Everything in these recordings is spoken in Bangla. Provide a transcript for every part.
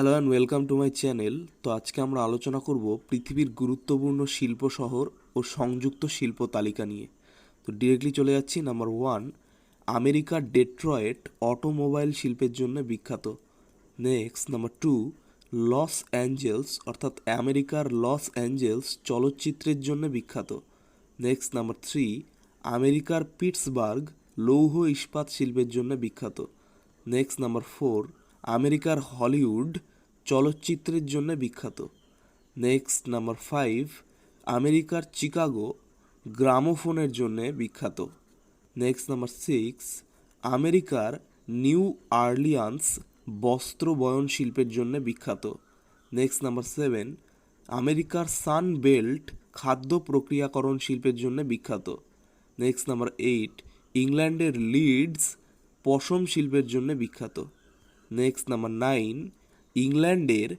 Hello and welcome to my channel তো আজকে আমরা আলোচনা করব পৃথিবীর গুরুত্বপূর্ণ শিল্প শহর ও সংযুক্ত শিল্প তালিকা নিয়ে। তো ডিরেক্টলি চলে যাচ্ছি নাম্বার ওয়ান আমেরিকার ডেট্রয়েট অটোমোবাইল শিল্পের জন্য বিখ্যাত। Next number two Los Angeles, অর্থাৎ আমেরিকার লস অ্যাঞ্জেলস চলচ্চিত্রের জন্য বিখ্যাত। নেক্সট নাম্বার থ্রি আমেরিকার পিটসবার্গ লৌহ ইস্পাত শিল্পের জন্য বিখ্যাত। নেক্সট নাম্বার ফোর আমেরিকার হলিউড চলচ্চিত্রের জন্য বিখ্যাত। নেক্সট নাম্বার ফাইভ আমেরিকার চিকাগো গ্রামোফোনের জন্যে বিখ্যাত। নেক্সট নাম্বার সিক্স আমেরিকার নিউ আর্লিয়ান্স বস্ত্র বয়ন শিল্পের জন্য বিখ্যাত। নেক্সট নাম্বার সেভেন আমেরিকার সান বেল্ট খাদ্য প্রক্রিয়াকরণ শিল্পের জন্য বিখ্যাত। নেক্সট নাম্বার এইট ইংল্যান্ডের লিডস পশম শিল্পের জন্য বিখ্যাত। নেক্সট নাম্বার নাইন ইংল্যান্ডের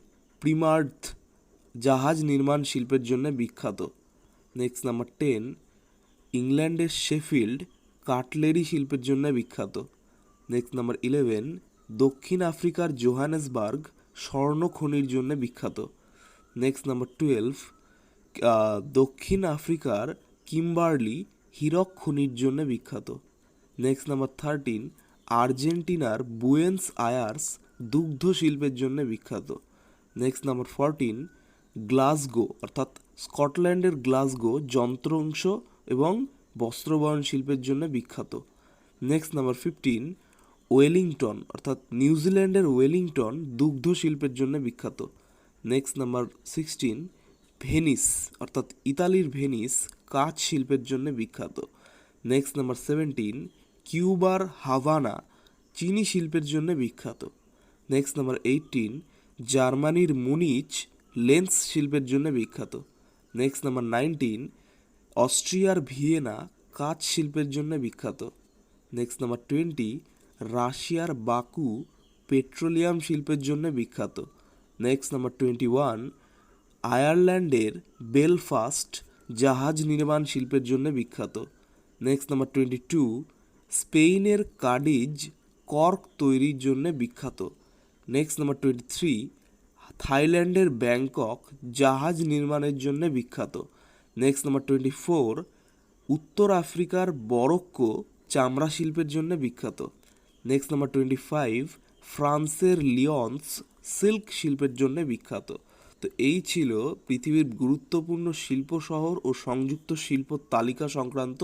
প্রিমার্থ জাহাজ নির্মাণ শিল্পের জন্য বিখ্যাত। নেক্সট নাম্বার টেন ইংল্যান্ডের শেফিল্ড কাটলেরি শিল্পের জন্য বিখ্যাত। নেক্সট নাম্বার ইলেভেন দক্ষিণ আফ্রিকার জোহানেসবার্গ স্বর্ণ খনির জন্য বিখ্যাত। নেক্সট নাম্বার টুয়েলভ দক্ষিণ আফ্রিকার কিম্বার্লি হীরক খনির জন্য বিখ্যাত। নেক্সট নাম্বার থার্টিন আর্জেন্টিনার বুয়েন্স আয়ার্স দুগ্ধ শিল্পের জন্য বিখ্যাত। নেক্সট নাম্বার ফোরটিন গ্লাসগো অর্থাৎ স্কটল্যান্ডের গ্লাসগো যন্ত্রাংশ এবং বস্ত্রবয়ন শিল্পের জন্য বিখ্যাত। নেক্সট নাম্বার ফিফটিন ওয়েলিংটন অর্থাৎ নিউজিল্যান্ডের ওয়েলিংটন দুগ্ধ শিল্পের জন্য বিখ্যাত। নেক্সট নাম্বার সিক্সটিন ভেনিস অর্থাৎ ইতালির ভেনিস কাঁচ শিল্পের জন্য বিখ্যাত। নেক্সট নাম্বার সেভেন্টিন কিউবার হাভানা চিনি শিল্পের জন্য বিখ্যাত। নেক্সট নাম্বার এইটিন, জার্মানির মুনিচ লেন্স শিল্পের জন্য বিখ্যাত। নেক্সট নাম্বার নাইনটিন, অস্ট্রিয়ার ভিয়েনা কাঁচ শিল্পের জন্য বিখ্যাত। নেক্সট নাম্বার টোয়েন্টি, রাশিয়ার বাকু পেট্রোলিয়াম শিল্পের জন্য বিখ্যাত। নেক্সট নাম্বার টোয়েন্টি ওয়ান, আয়ারল্যান্ডের বেলফাস্ট জাহাজ নির্মাণ শিল্পের জন্য বিখ্যাত। নেক্সট নাম্বার টোয়েন্টি টু স্পেনের কাডিজ কর্ক তৈরির জন্য বিখ্যাত। নেক্সট নাম্বার টোয়েন্টি থ্রি থাইল্যান্ডের ব্যাংকক জাহাজ নির্মাণের জন্য বিখ্যাত। নেক্সট নাম্বার টোয়েন্টি ফোর উত্তর আফ্রিকার বরক্কো চামড়া শিল্পের জন্য বিখ্যাত। নেক্সট নাম্বার টোয়েন্টি ফাইভ ফ্রান্সের লিয়ন্স সিল্ক শিল্পের জন্য বিখ্যাত। তো এই ছিল পৃথিবীর গুরুত্বপূর্ণ শিল্প শহর ও সংযুক্ত শিল্প তালিকা সংক্রান্ত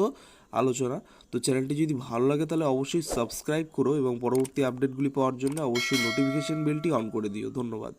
আলোচনা। তো চ্যানেলটি যদি ভালো লাগে তাহলে অবশ্যই সাবস্ক্রাইব করো এবং পরবর্তী আপডেটগুলি পাওয়ার জন্য অবশ্যই নোটিফিকেশন বেলটি অন করে দিও। ধন্যবাদ।